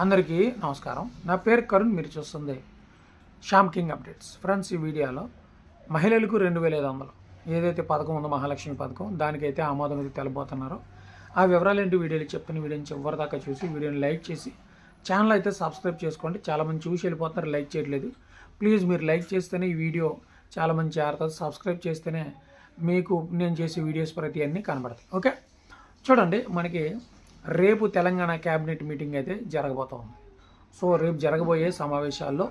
అందరికీ నమస్కారం. నా పేరు కరుణ్ మీరు చూస్తుంది శ్యామ్ కింగ్ అప్డేట్స్. ఫ్రెండ్స్ ఈ వీడియోలో మహిళలకు రెండు వేల ఐదు వందలు. ఏదైతే పథకం ఉందో మహాలక్ష్మి పథకం దానికైతే ఆమోదం అయితే తెలబోతున్నారో. ఆ వివరాలు ఏంటి? వీడియోలు చెప్పిన వీడియోని చివరి దాకా చూసి వీడియోని లైక్ చేసి ఛానల్ అయితే సబ్స్క్రైబ్ చేసుకోండి. చాలామంది చూసి వెళ్ళిపోతున్నారు లైక్ చేయట్లేదు. ప్లీజ్ మీరు లైక్ చేస్తేనే ఈ వీడియో చాలామంది చేరుతుంది సబ్స్క్రైబ్ చేస్తేనే మీకు నేను చేసే వీడియోస్ ప్రతి అన్నీ కనబడతాయి. ఓకే? చూడండి మనకి రేపు తెలంగాణ క్యాబినెట్ మీటింగ్ అయితే జరగబోతోంది. సో రేపు జరగబోయే సమావేశాల్లో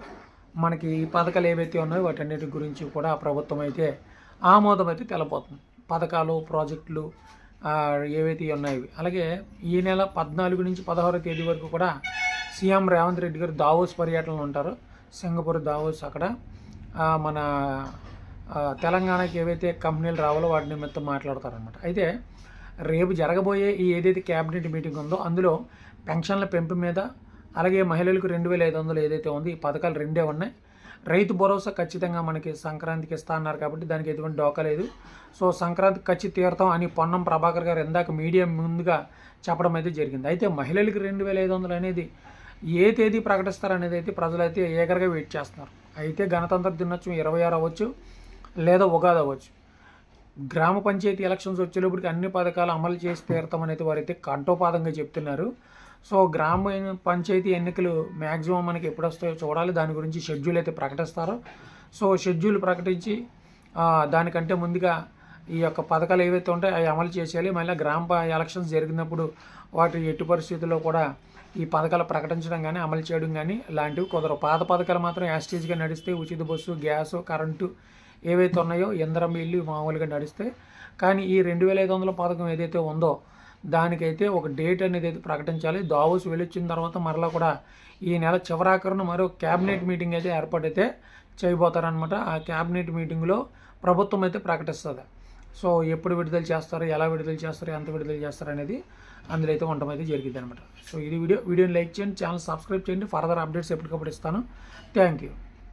మనకి ఈ పథకాలు ఏవైతే ఉన్నాయో వాటన్నిటి గురించి కూడా ప్రభుత్వం అయితే ఆమోదం అయితే తెలబోతుంది. పథకాలు ప్రాజెక్టులు ఏవైతే ఉన్నాయో అలాగే ఈ నెల పద్నాలుగు నుంచి పదహారో తేదీ వరకు కూడా సీఎం రేవంత్ రెడ్డి గారు దావోస్ పర్యటనలు ఉంటారు. సింగపూర్ దావోస్ అక్కడ. మన తెలంగాణకి ఏవైతే కంపెనీలు రావాలో వాటి నిమిత్తం మాట్లాడతారనమాట అయితే రేపు జరగబోయే ఈ ఏదైతే క్యాబినెట్ మీటింగ్ ఉందో అందులో పెన్షన్ల పెంపు మీద అలాగే మహిళలకు రెండు వేల ఐదు వందలు ఏదైతే ఉందో ఈ పథకాలు రెండే ఉన్నాయి. రైతు భరోసా ఖచ్చితంగా మనకి సంక్రాంతికి ఇస్తా అన్నారు కాబట్టి దానికి ఎటువంటి డోకా లేదు. సో సంక్రాంతికి ఖచ్చి తీరుతాం అని పొన్నం ప్రభాకర్ గారు ఇందాక మీడియా ముందుగా చెప్పడం అయితే జరిగింది. అయితే మహిళలకు రెండు వేల ఐదు వందలు అనేది ఏ తేదీ ప్రకటిస్తారనేది అయితే ప్రజలైతే ఏగరగా వెయిట్ చేస్తున్నారు. అయితే గణతంత్ర దినోత్సవం ఇరవై ఆరు అవ్వచ్చు లేదా ఉగాది అవ్వచ్చు. గ్రామ పంచాయతీ ఎలక్షన్స్ వచ్చేటప్పటికి అన్ని పథకాలు అమలు చేసి తీరుతామని అయితే వారైతే కంఠోపాదంగా చెప్తున్నారు. సో గ్రామ పంచాయతీ ఎన్నికలు మ్యాక్సిమం మనకి ఎప్పుడు వస్తాయో చూడాలి. దాని గురించి షెడ్యూల్ అయితే ప్రకటిస్తారు. సో షెడ్యూల్ ప్రకటించి దానికంటే ముందుగా ఈ యొక్క పథకాలు ఏవైతే ఉంటాయో అవి అమలు చేసేయాలి. మళ్ళీ గ్రామ ఎలక్షన్స్ జరిగినప్పుడు వాటి ఎట్టి పరిస్థితుల్లో కూడా ఈ పథకాలు ప్రకటించడం కానీ అమలు చేయడం కానీ లాంటివి కుదరవు. పాత పథకాలు మాత్రం యాస్టేజ్గా నడిస్తే ఉచిత బస్సు గ్యాస్ కరెంటు ఏవైతే ఉన్నాయో ఇంధనం ఇల్లు మామూలుగా నడిస్తే కానీ ఈ రెండు వేల ఐదు వందల పథకం ఏదైతే ఉందో దానికైతే ఒక డేట్ అనేది అయితే ప్రకటించాలి. దావోస్ వెళ్ళొచ్చిన తర్వాత మరలా కూడా ఈ నెల చివరాఖరున మరో క్యాబినెట్ మీటింగ్ అయితే ఏర్పాటైతే చేయబోతారనమాట ఆ క్యాబినెట్ మీటింగ్లో ప్రభుత్వం అయితే ప్రకటిస్తుంది. సో ఎప్పుడు విడుదల చేస్తారు ఎలా విడుదల చేస్తారు ఎంత విడుదల చేస్తారు అనేది అందులో అయితే ఉండటం అయితే జరిగింది అనమాట సో ఇది వీడియో వీడియోని లైక్ చేయండి ఛానల్ సబ్స్క్రైబ్ చేయండి. ఫర్దర్ అప్డేట్స్ ఎప్పటికప్పుడు ఇస్తాను. Thank you.